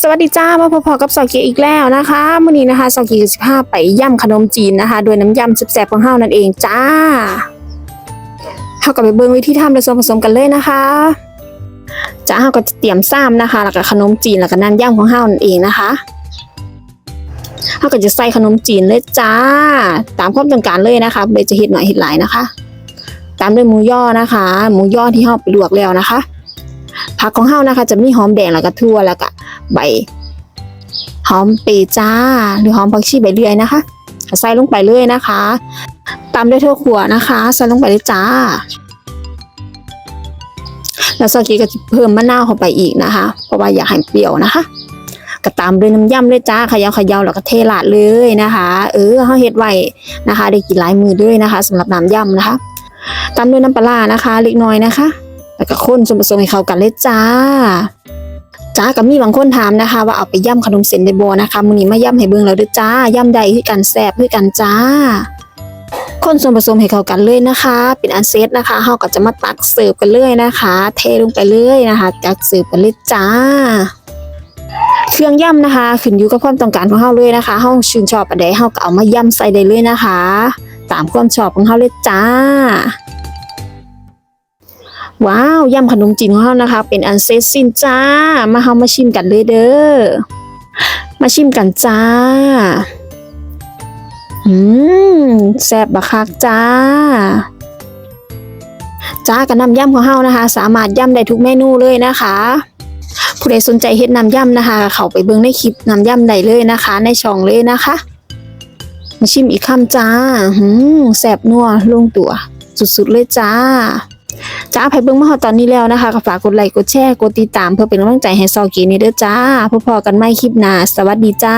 สวัสดีจ้ามาพบๆกับสาวเกียอีกแล้วนะคะมื้อนี้นะคะสาวเกียสิบห้าไปย่ำขนมจีนนะคะโดยน้ำยำแซ่บๆของเฮานั่นเองจ้าเฮาก็ไปเบิ่งวิธีทำและส่วนผสมกันเลยนะคะจ้าเฮาก็จะเตรียมซ้ำนะคะแล้วก็ขนมจีนแล้วก็น้ำยำของเฮานั่นเองนะคะเฮาก็จะใส่ขนมจีนเลยจ้า ตามความต้องการเลยนะคะเบจะเฮ็ดหน่อยเฮ็ดหลายนะคะ ตามด้วยหมูย่อนะคะ หมูย่อที่เฮาไปลวกแล้วนะคะผักของเฮานะคะ จะมีหอมแดงแล้วก็ทั่วแล้วก็ ใบหอมปรย์จ้า หรือหอมผักชีใบเลื่อยนะคะ ใส่ลงไปเลยนะคะตามด้วยถั่วขัวนะคะ ใส่ลงไปเลยจ้า แล้วซอสกี้ก็จะเพิ่มมะนาวเข้าไปอีกนะคะ เพราะว่าอยากให้เปรี้ยวนะคะก็ตามด้วยน้ำยำเลยจ้าเขยาเขยาแล้วก็เทราดเลยนะคะ เออเฮาเฮ็ดไว้นะคะ ได้กินหลายมือด้วยนะคะสำหรับน้ำยำนะคะ ตามด้วยน้ำปลาร้านะคะ เล็กน้อยนะคะ แล้วก็คนส่วนผสมให้เข้ากันเลยจ้า จ้ากับมีบางคนถามนะคะ ว่าเอาไปย่ำขนมเส้นได้บ่นะคะมื้อนี้มาย่ำให้เบิ่งแล้วเด้อจ้าย่ำได้คือกันแซ่บคือกันจ้า คนส่วนผสมให้เข้ากันเลยนะคะ เป็นอันเซตนะคะเฮาก็จะมาตักเสิร์ฟกันเลยนะคะ เทลงไปเลยนะคะตักเสิร์ฟกันเลยจ้าเครื่องย่ำนะคะขึ้นอยู่กับความต้องการของเฮาเลยนะคะเฮาชื่นชอบอันใดเฮาก็เอามาย่ำใส่ได้เลยนะคะ ตามความชอบของเฮาเลยจ้า ว้าวยำขนมจีนของเรานะคะ เป็นอันเสร็จสิ้นจ้า มาเฮามาชิมกันเลยเด้อ มาชิมกันจ้า อืมแซ่บบักคักจ้า จ้ากับน้ำยำของเฮานะคะ สามารถยำได้ทุกเมนูเลยนะคะ ผู้ใดสนใจเฮ็ดน้ำยำนะคะ เข้าไปเบิ่งในคลิปน้ำยำได้เลยนะคะ ในช่องเลยนะคะ มาชิมอีกคำจ้าหืมแซ่บนัวลงตัว สุดๆเลยจ้า จ้าไผเบิ้งมาฮอตอนนี้แล้วนะคะก็ฝากกดไลค์กดแชร์กดติดตามเพื่อเป็นกำลังใจให้ซอกีนี่เด้อจ้าพบพอกันไม่คลิปหน้าสวัสดีจ้า